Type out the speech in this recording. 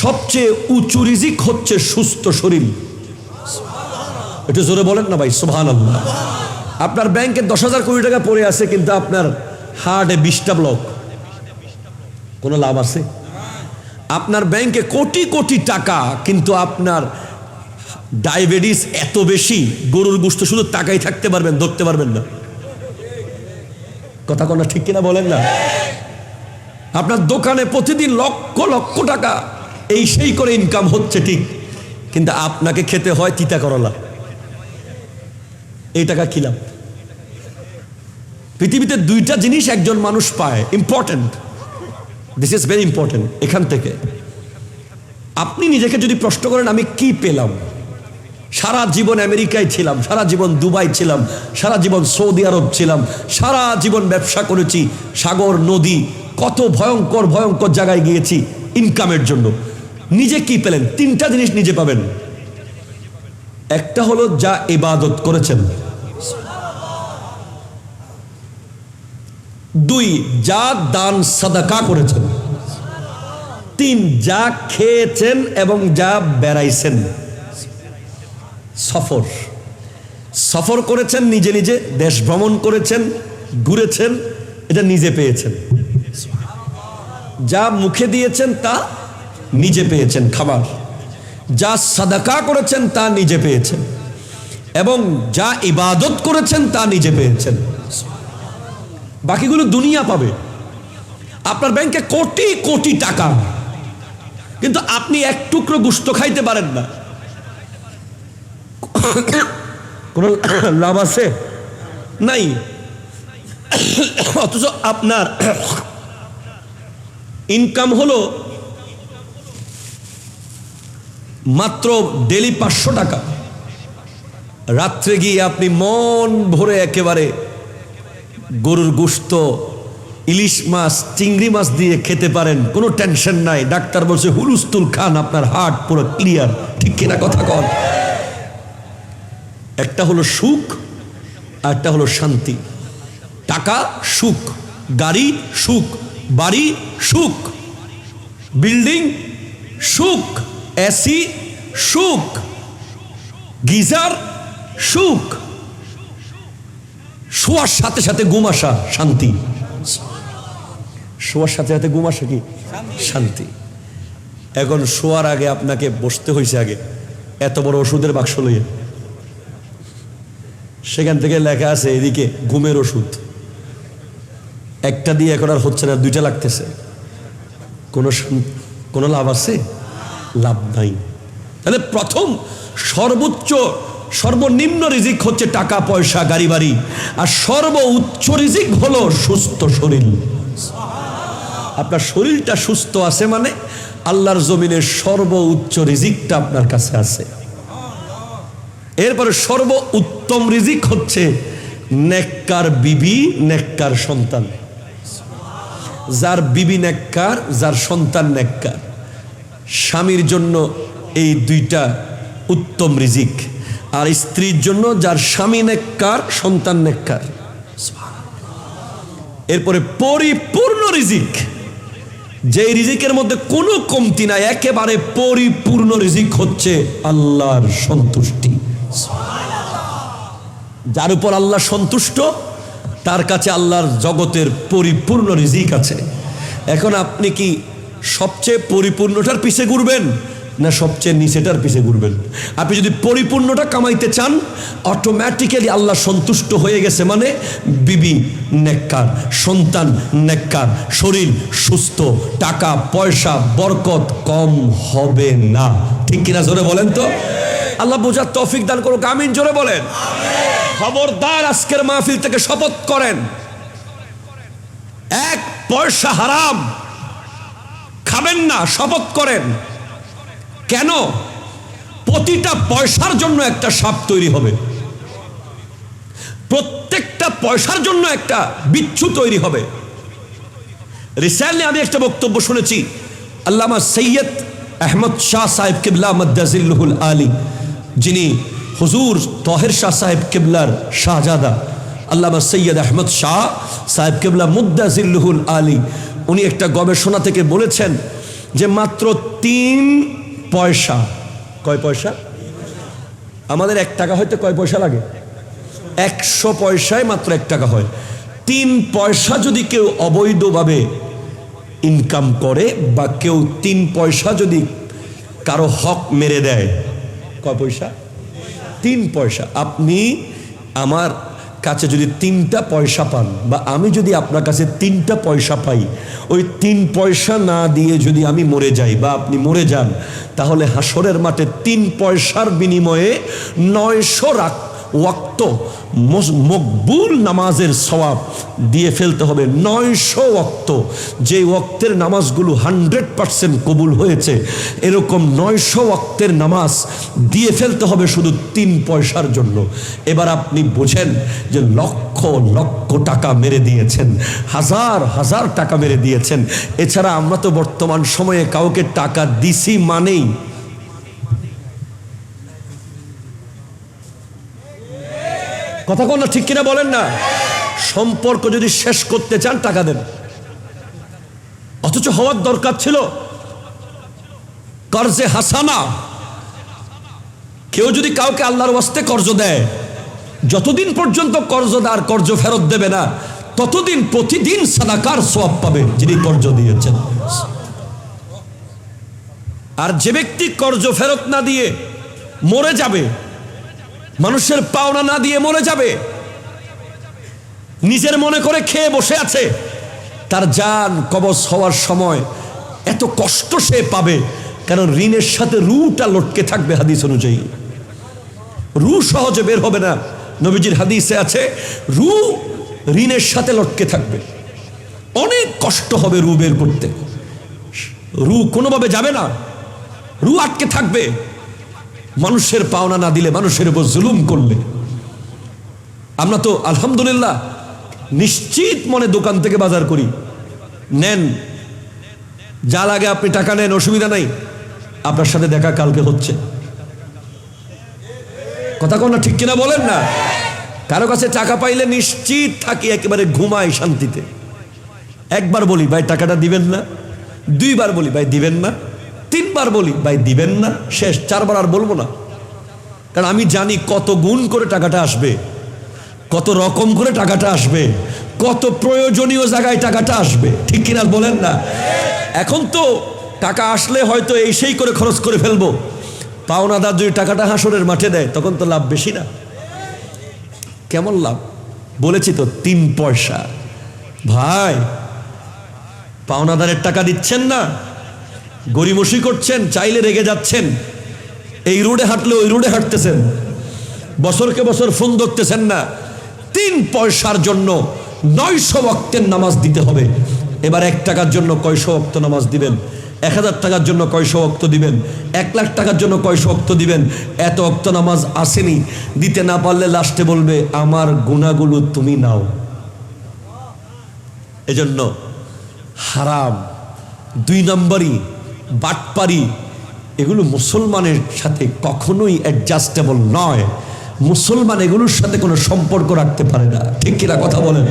সবচেয়ে উঁচু রিজিক হচ্ছে সুস্থ শরীর। একটু জোরে বলেন না ভাই সোভান আপনার ব্যাংকে দশ হাজার কোটি টাকা পড়ে আছে, কিন্তু আপনার হার্টে বিশটা ব্লক। কোনো লাভ আছে? আপনার ব্যাংকে কোটি কোটি টাকা, কিন্তু আপনার ডায়াবেটিস এত বেশি, গরুর গুস্ত শুধু টাকাই থাকতে পারবেন, ধরতে পারবেন না। কথা কোনো ঠিক কিনা বলেন না? আপনার দোকানে প্রতিদিন লক্ষ লক্ষ টাকা এই সেই করে ইনকাম হচ্ছে ঠিক। কিন্তু আপনাকে খেতে হয় তিতা করলা। এই টাকা খিলাম পৃথিবীতে দুইটা জিনিস একজন মানুষ পায় important this is very important এখান থেকে। আপনি নিজেকে যদি প্রশ্ন করেন, আমি কি পেলাম? সারা জীবন আমেরিকায় ছিলাম, সারা জীবন দুবাই ছিলাম, সারা জীবন সৌদি আরব ছিলাম, সারা জীবন ব্যবসা করেছি, সাগর, নদী, কত ভয়ঙ্কর ভয়ঙ্কর জায়গায় গিয়েছি ইনকামের জন্য। নিজে কি পেলেন? তিনটা জিনিস নিজে পাবেন। একটা হলো যা ইবাদত করেছেন। দুই, যা দান সাদাকা করেছেন। তিন, যা খেয়েছেন এবং যা বেড়াইছেন। সফর। সফর করেছেন নিজে নিজে, দেশ ভ্রমণ করেছেন, ঘুরেছেন, এটা নিজে পেয়েছেন। যা মুখে দিয়েছেন তা নিজে পেয়েছেন খাবার। যা সাদাকা করেছেন তা নিজে পেয়েছেন। এবং যা ইবাদত করেছেন তা নিজে পেয়েছেন। বাকিগুলো দুনিয়া পাবে। আপনার ব্যাংকে কোটি কোটি টাকা। কিন্তু আপনি এক টুকরো গুস্ত খাইতে পারেন না। কোন লাভ আছে? নাই। অথচ আপনার ইনকাম হলো মাত্র ডেলি পাঁচশো টাকা। রাত্রে গিয়ে আপনি মন ভরে একেবারে গরুর গোস্ত ইলিশ মাছ, চিংড়ি মাছ দিয়ে খেতে পারেন, কোনো টেনশন নাই। ডাক্তার বলছে হুলুস্তুল খান, আপনার হার্ট পুরো ক্লিয়ার। ঠিক কিনা কথা কন। একটা হলো সুখ, আর একটা হলো শান্তি। টাকা, সুখ। গাড়ি, সুখ। বাড়ি, সুখ। বিল্ডিং, সুখ। এসি সুখ। গিজার সুখ। শোয়ার সাথে সাথে ঘুম আসা শান্তি। শোয়ার সাথে সাথে ঘুম আসা কি? শান্তি। এখন শোয়ার আগে আপনাকে বসতে হয়েছে আগে এত বড় ওষুধের বাক্স লইয়ে। সেখান থেকে লেখা আছে এদিকে ঘুমের ওষুধ। একটা দিয়ে এখন আর হচ্ছে না দুইটা লাগতেছে। কোনো কোনো লাভ আছে? লাভ নাই। তাহলে প্রথম সর্বোচ্চ, সর্বনিম্ন রিজিক হচ্ছে টাকা, পয়সা, গাড়ি, বাড়ি। আর সর্ব উচ্চ রিজিক হলো সুস্থ শরীর। আপনার শরীরটা সুস্থ আছে মানে আল্লাহর জমিনের সর্ব উচ্চ রিজিকটা আপনার কাছে আছে। এরপরে সর্ব উত্তম রিজিক হচ্ছে নেককার বিবি, নেককার সন্তান। যার বিবি নেককার, যার সন্তান নেককার। স্বামীর জন্য এই দুইটা উত্তম রিজিক। আর স্ত্রীর জন্য যার স্বামী নেককার, সন্তান নেককার। এরপরে পরিপূর্ণ রিজিক। যে রিজিকের মধ্যে কোনো কমতি নাই, একেবারে পরিপূর্ণ রিজিক হচ্ছে আল্লাহর সন্তুষ্টি। যার উপর আল্লাহ সন্তুষ্ট, তার কাছে আল্লাহর জগতের পরিপূর্ণ রিজিক আছে। এখন আপনি কি সবচেয়ে পরিপূর্ণটার পিছে ঘুরবেন না সবচেয়ে নিচেটার পিছে ঘুরবেন? আপনি যদি পরিপূর্ণটা কামাইতে চান অটোমেটিক্যালি আল্লাহ সন্তুষ্ট হয়ে গেছে মানে বিবি নেককার, সন্তান নেককার, শরীর সুস্থ, টাকা, পয়সা, বরকত কম হবে না। ঠিক কিনা জোরে বলেন তো? আল্লাহ বোঝার তৌফিক দান করুক, আমিন, জোরে বলেন। খবরদার আজকের মাহফিল থেকে শপথ করেন। এক পয়সা হারাম। খাবেন না, শপথ করেন। কেন? প্রতিটা পয়সার জন্য একটা সাপ তৈরি হবে। প্রত্যেকটা পয়সার জন্য একটা বিচ্ছু তৈরি হবে। রিসেন্টলি আমি একটা বক্তব্য শুনেছি, আল্লামা সৈয়দ আহমদ শাহ সাহেব কিবলা মদ্দাজিল্লুহুল আলী, যিনি হুজুর তহের শাহ সাহেব কিবলার শাহজাদা। আল্লামা সৈয়দ আহমদ শাহ সাহেব কিবলা মুদ্দাজিল্লুহুল আলী উনি একটা গবেষণা থেকে বলেছেন যে মাত্র তিন পয়সা। কয় পয়সা? আমাদের এক টাকা হয়তো কয় পয়সা লাগে? একশো পয়সায় মাত্র এক টাকা হয়। তিন পয়সা যদি কেউ অবৈধভাবে ইনকাম করে বা কেউ তিন পয়সা যদি কারও হক মেরে দেয়, কয় পয়সা? তিন পয়সা। আপনি আমার কাছে যদি তিনটা পয়সা পান বা আমি যদি আপনার কাছে তিনটা পয়সা পাই, ওই তিন পয়সা না দিয়ে যদি আমি মরে যাই বা আপনি মরে যান, তাহলে হাসরের মাঠে তিন পয়সার বিনিময়ে নয়শো রাখ ওয়াক্ত মকবুল নামাজের সওয়াব দিয়ে ফেলতে হবে। নয়শো ওয়াক্ত। যে ওয়াক্তের নামাজগুলো হান্ড্রেড পারসেন্ট কবুল হয়েছে, এরকম নয়শো ওয়াক্তের নামাজ দিয়ে ফেলতে হবে শুধু তিন পয়সার জন্য। এবার আপনি বোঝেন যে লক্ষ লক্ষ টাকা মেরে দিয়েছেন, হাজার হাজার টাকা মেরে দিয়েছেন। এছাড়া আমরা তো বর্তমান সময়ে কাউকে টাকা দিছি মানেই কথা কোন ঠিক কিনা বলেন না? সম্পর্ক যদি শেষ করতে চান, টাকা দেন। অথচ হওয়ার দরকার ছিল। কর্জে হাসানা। কেউ যদি কাউকে আল্লাহর ওয়াস্তে কর্জ দেয়, যতদিন পর্যন্ত কর্জদার কর্জ ফেরত দেবে না, ততদিন প্রতিদিন সাদাকার সব পাবে যিনি কর্জ দিয়েছেন। আর যে ব্যক্তি কর্জ ফেরত না দিয়ে মরে যাবে মানুষের পাওনা না দিয়ে মরে যাবে। নিজের মনে করে খেয়ে বসে আছে। তার যান কবচ হওয়ার সময় এত কষ্ট সে পাবে, কারণ ঋণের সাথে রুটা লটকে থাকবে হাদিস অনুযায়ী। রু সহজে বের হবে না। নবীজির হাদিসে আছে, রু ঋণের সাথে লটকে থাকবে। অনেক কষ্ট হবে রু বের করতে। রু কোনোভাবে যাবে না। রু আটকে থাকবে। মানুষের পাওনা না দিলে মানুষের উপর জুলুম করলে। আমরা তো আলহামদুলিল্লাহ নিশ্চিত মনে দোকান থেকে বাজার করি। নেন, যা লাগে আপনি টাকা নেন, অসুবিধা নাই। আপনার সাথে দেখা কালকে হচ্ছে। কথা কোন ঠিক কিনা বলেন না? কারও কাছে টাকা পাইলে নিশ্চিত থাকি, একেবারে ঘুমাই শান্তিতে। একবার বলি, ভাই, টাকাটা দিবেন না? দুইবার বলি, ভাই, দিবেন না? তিনবার বলি, ভাই, দিবেন না, শেষ, চারবার আর বলব না। কারণ আমি জানি কত গুণ করে টাকাটা আসবে, কত রকম করে টাকাটা আসবে, কত প্রয়োজনীয় জায়গায় টাকাটা আসবে। ঠিক কিনা বলেন না? এখন তো টাকা আসলে হয়তো এই সেই করে খরচ করে ফেলব। পাওনাদার যদি টাকাটা হাসরের মাঠে দেয়, তখন তো লাভ বেশি না। কেমন লাভ? বলেছি তো, তিন পয়সা। ভাই, পাওনাদারের টাকা দিচ্ছেন না গরিমসি করছেন, চাইলে রেগে যাচ্ছেন। এই রোডে হাঁটলে ওই রোডে হাঁটতেছেন। বছরকে বছর ফোন ধরতেছেন না। তিন পয়সার জন্য নয়শো বক্তের নামাজ দিতে হবে। এবার এক টাকার জন্য কয়শো অক্ত নামাজ দিবেন? এক হাজার টাকার জন্য কয়শো অক্ত দিবেন? এক লাখ টাকার জন্য কয়শো অক্ত দিবেন? এত অক্ত নামাজ আসেনি। দিতে না পারলে লাস্টে বলবে, আমার গুণাগুলো তুমি নাও। এজন্য হারাম। দুই নম্বরই বাটপারি, এগুলো মুসলমানের সাথে কখনোই অ্যাডজাস্টেবল নয়। মুসলমান এগুলোর সাথে কোনো সম্পর্ক রাখতে পারে না। ঠিক কিনা কথা বলেন?